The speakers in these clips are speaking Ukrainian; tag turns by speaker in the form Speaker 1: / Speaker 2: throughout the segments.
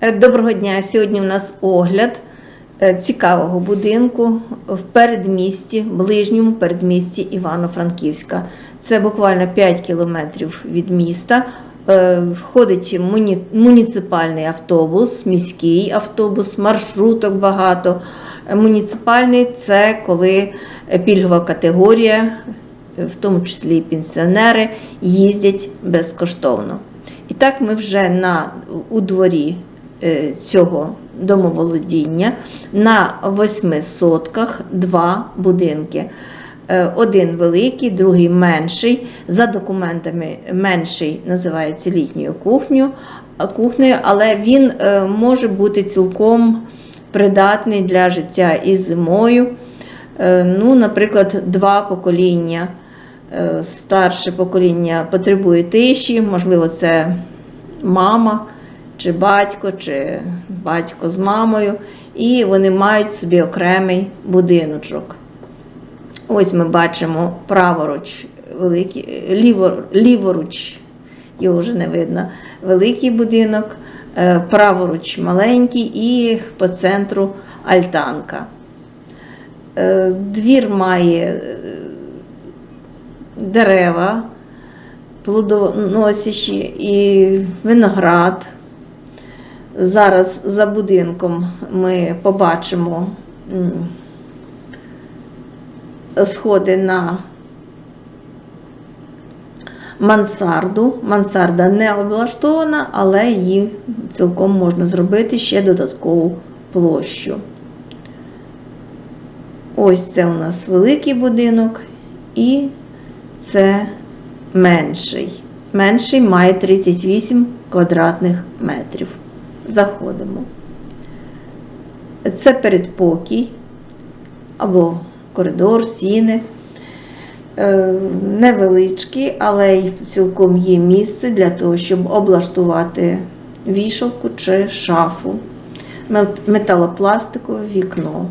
Speaker 1: Е, Доброго дня! Сьогодні у нас огляд е, цікавого будинку в передмісті, ближньому передмісті Івано-Франківська. Це буквально 5 кілометрів від міста. Е, Входить муні- муніципальний автобус, міський автобус, маршруток багато. Муніципальний це коли пільгова категорія, в тому числі і пенсіонери, їздять безкоштовно. І так ми вже на, у дворі цього домоволодіння на восьми сотках два будинки. Е, Один великий, другий менший. За документами менший називається літньою кухнею, але він е, може бути цілком придатний для життя і зимою. Е, Ну, наприклад, два покоління. Е, Старше покоління потребує тиші, можливо, це мама чи батько, чи батько з мамою, і вони мають собі окремий будиночок. Ось ми бачимо праворуч, великий, ліво, ліворуч, його вже не видно, великий будинок, е, праворуч маленький і по центру альтанка. Е, Двір має е, дерева, плодоносячі і виноград. Зараз за будинком ми побачимо сходи на мансарду. Мансарда не облаштована, але її цілком можна зробити ще додаткову площу. Ось це у нас великий будинок і це менший. Менший має 38 квадратних метрів. Заходимо. Це передпокій або коридор, сіни. Е, Невеличкі, але й цілком є місце для того, щоб облаштувати вішалку чи шафу, металопластикове вікно.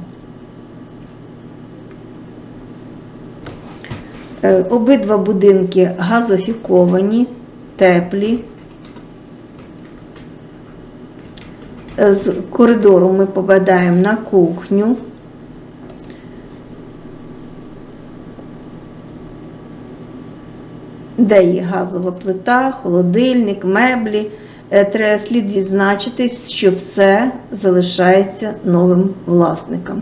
Speaker 1: Е, Обидва будинки газофіковані, теплі. З коридору ми попадаємо на кухню. Де є газова плита, холодильник, меблі. Е, Треба слід відзначити, що все залишається новим власникам.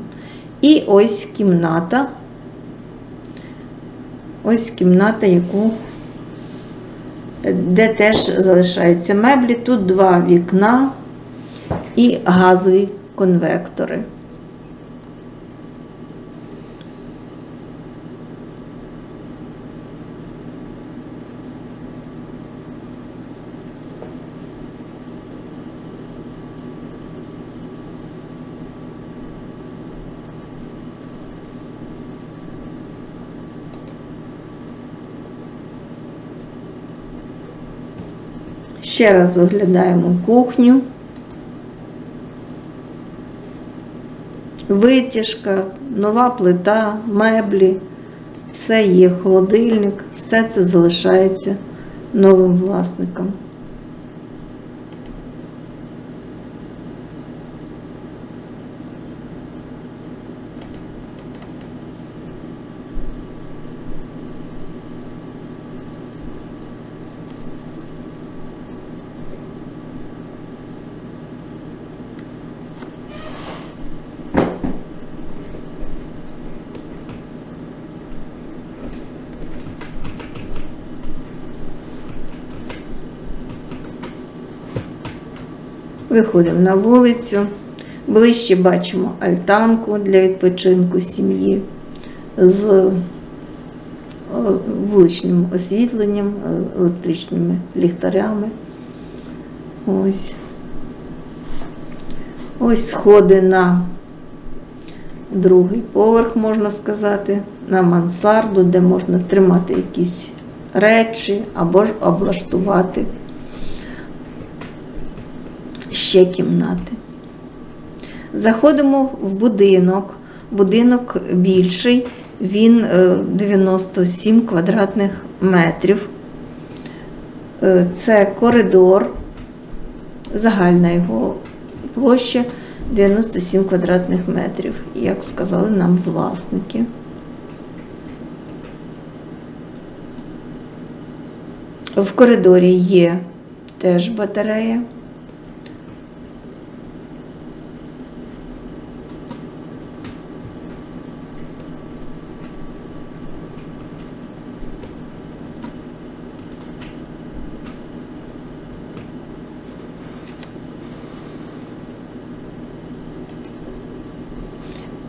Speaker 1: І ось кімната. Ось кімната, яку, де теж залишаються меблі. Тут два вікна і газові конвектори. Ще раз оглядаємо кухню. Витяжка, нова плита, меблі, все є, холодильник, все це залишається новим власникам. Виходимо на вулицю. Ближче бачимо альтанку для відпочинку сім'ї з е, вуличним освітленням, е, електричними ліхтарями. Ось. Ось сходи на другий поверх, можна сказати, на мансарду, де можна тримати якісь речі або ж облаштувати ще кімнати. Заходимо в будинок. Будинок більший, він е, 97 квадратних метрів. Е, Це коридор, загальна його Площа 97 квадратних метрів, як сказали нам власники. В коридорі є теж батарея.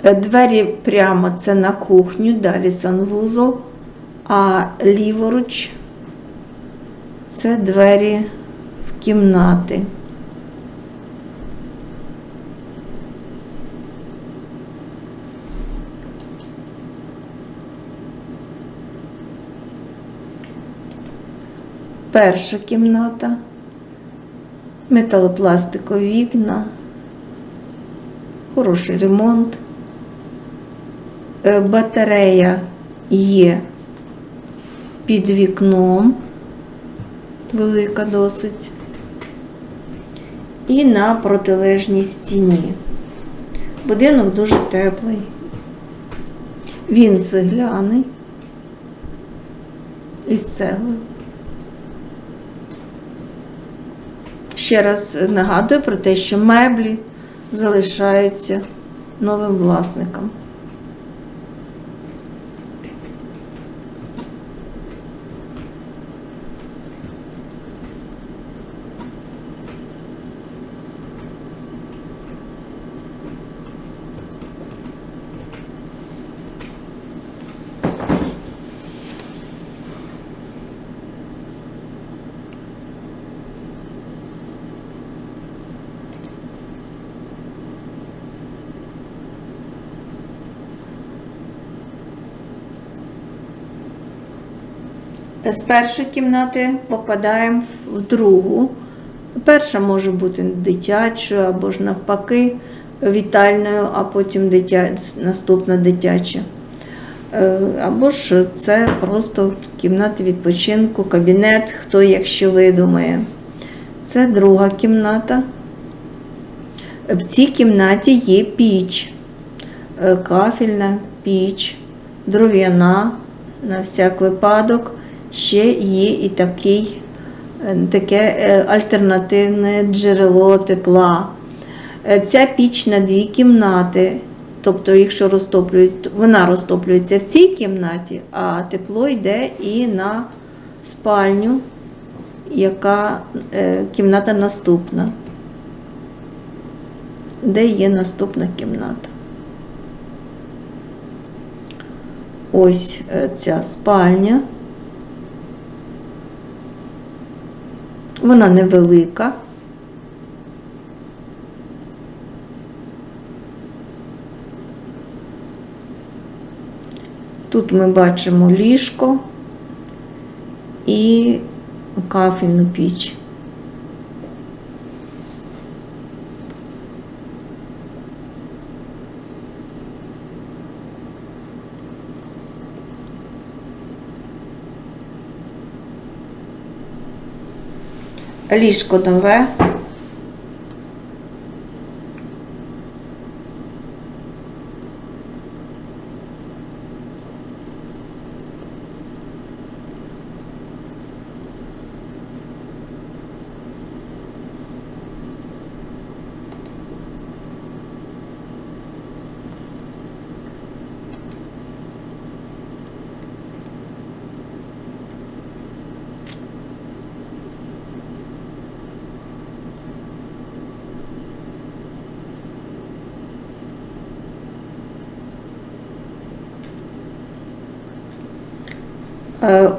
Speaker 1: Двері прямо це на кухню, далі санвузол, а ліворуч це двері в кімнати. Перша кімната, металопластикові вікна, хороший ремонт. Е, Батарея є під вікном, велика досить, і на протилежній стіні. Будинок дуже теплий. Він цегляний із цегли. Ще раз нагадую про те, що меблі залишаються новим власникам. З першої кімнати попадаємо в другу. Перша може бути дитячою або ж навпаки вітальною, а потім дитя... наступна дитяча. Е, Або ж це просто кімната відпочинку, кабінет, хто якщо видумає. Це друга кімната. В цій кімнаті є піч, Е, кафельна піч, дров'яна на всяк випадок. Ще є і такий, е, таке е, альтернативне джерело тепла. Е, Ця піч на дві кімнати. Тобто, якщо розтоплюють, вона розтоплюється в цій кімнаті, а тепло йде і на спальню, яка кімната наступна, де є наступна кімната. Ось ця спальня. Вона невелика. Тут ми бачимо ліжко і кафельну піч. Ліжко нове.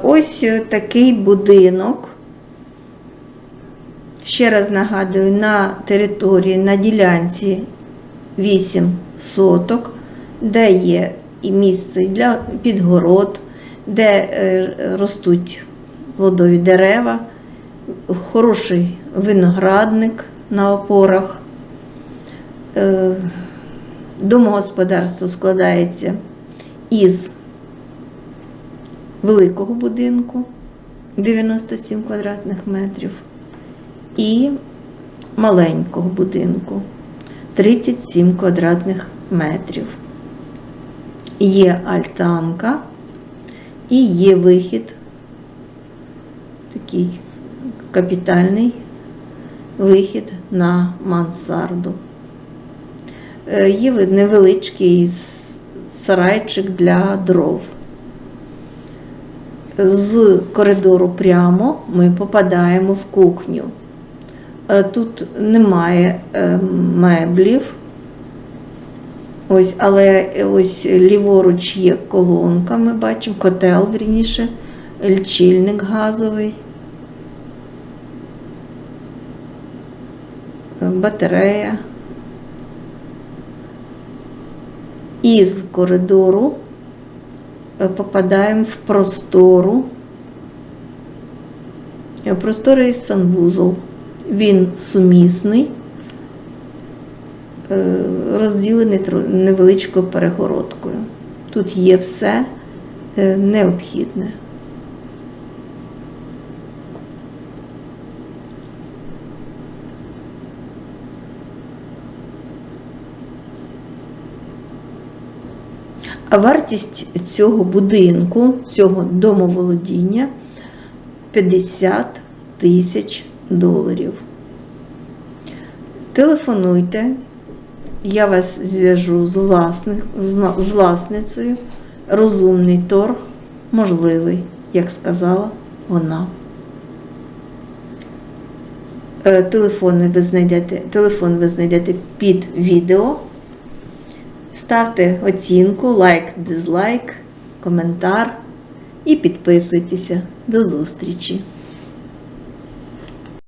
Speaker 1: Ось такий будинок. Ще раз нагадую, на території, на ділянці 8 соток, де є і місце для підгород, де е, ростуть плодові дерева, хороший виноградник на опорах. Е, Домогосподарство складається із великого будинку 97 квадратних метрів і маленького будинку 37 квадратних метрів. Є альтанка і є вихід, такий капітальний вихід на мансарду. Е, Є невеличкий сарайчик для дров. З коридору прямо ми попадаємо в кухню. Е, Тут немає е, меблів. Ось, але ось ліворуч є колонка, ми бачимо, котел, вірніше, лічильник газовий, е, батарея. Із коридору е, попадаємо в простору. Е, Просторий санвузол. Він сумісний, е, розділений невеличкою перегородкою. Тут є все необхідне. Вартість цього будинку, цього домоволодіння 50 тисяч доларів. Телефонуйте, я вас зв'яжу з, власник, з власницею. Розумний торг можливий, як сказала вона. Е, Телефон ви знайдете, телефон ви знайдете під відео. Ставте оцінку, лайк, дизлайк, коментар і підписуйтеся. До зустрічі!